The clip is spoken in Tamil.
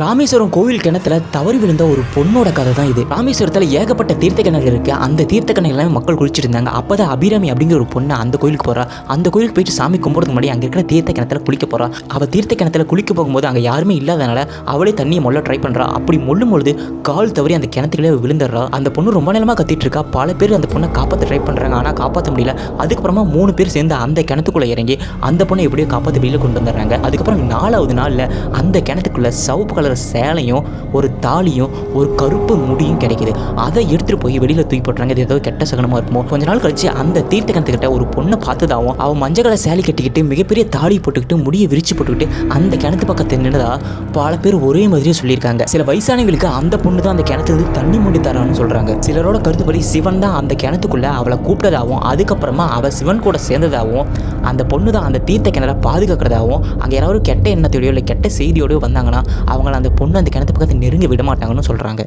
ராமேஸ்வரம் கோவில் கிணத்துல தவறி விழுந்த ஒரு பொண்ணோட கதை தான் இது. ராமேஸ்வரத்தில் ஏகப்பட்ட தீர்த்த கிணறு இருக்கு. அந்த தீர்த்த கிணறு எல்லாமே மக்கள் குளிச்சிட்டு இருந்தாங்க. அப்பதான் அபிராமி அப்படிங்கிற ஒரு பொண்ணு அந்த கோயிலுக்கு போறா. அந்த கோயிலுக்கு போயிட்டு சாமி கும்பிட்றதுக்கு முன்னாடி அங்கே இருக்கிற தீர்த்த கிணத்துல குளிக்க போறா. அவ தீர்த்த கிணத்துல குளிக்க போகும்போது அங்கே யாருமே இல்லாதனால அவளே தண்ணியை மொல்ல ட்ரை பண்றா. அப்படி மொள்ளும் பொழுது கால் தவறி அந்த கிணத்துக்குள்ளே விழுந்துடுறா. அந்த பொண்ணு ரொம்ப நேரமா கத்திட்டு இருக்கா. பல பேர் அந்த பொண்ணை காப்பாற்ற ட்ரை பண்றாங்க. ஆனால் காப்பாற்ற முடியல. அதுக்கப்புறமா மூணு பேர் சேர்ந்து அந்த கிணத்துக்குள்ள இறங்கி அந்த பொண்ணை எப்படியோ காப்பாற்ற வெளியில கொண்டு வந்துடுறாங்க. அதுக்கப்புறம் நாலாவது நாளில் அந்த கிணத்துக்குள்ள சவுப்பு கலர் சேலையும் ஒரு தாலியும் ஒரு கருப்பு முடியும் கிடைக்குது. அதை எடுத்துட்டு போய் வெளியில் தூக்கி போட்டுறாங்க. இது ஏதோ கெட்ட சகனமாக இருக்குமோ? கொஞ்ச நாள் கழிச்சு அந்த தீர்த்த கிணத்துக்கிட்ட ஒரு பொண்ணை பார்த்ததாகவும் அவன் மஞ்சள் கலர் சேலை கட்டிக்கிட்டு மிகப்பெரிய தாலி போட்டுக்கிட்டு முடியை விரிச்சு போட்டுக்கிட்டு அந்த கிணத்து பக்கத்து நின்றதா பல பேர் ஒரே மாதிரியே சொல்லியிருக்காங்க. சில வயசானவங்களுக்கு அந்த பொண்ணு தான் அந்த கிணத்துலேருந்து தண்ணி மூடி தரான்னு சொல்கிறாங்க சிலரோட கருத்துப்படி சிவன் தான் அந்த கிணத்துக்குள்ளே அவளை கூப்பிட்டதாகவும் அதுக்கப்புறமா அவள் சிவன் கூட சேர்ந்ததாகவும் அந்த பொண்ணு தான் அந்த தீர்த்த கிணற பாதுகாக்கிறதாகவும் அங்கே யாராவது கெட்ட எண்ணத்தோடையோ இல்லை கெட்ட செய்தியோடய வந்தாங்கன்னா அவங்க அந்த பொண்ணு அந்த கிணத்து பக்கத்தை நெருங்க விட மாட்டாங்கன்னு சொல்கிறாங்க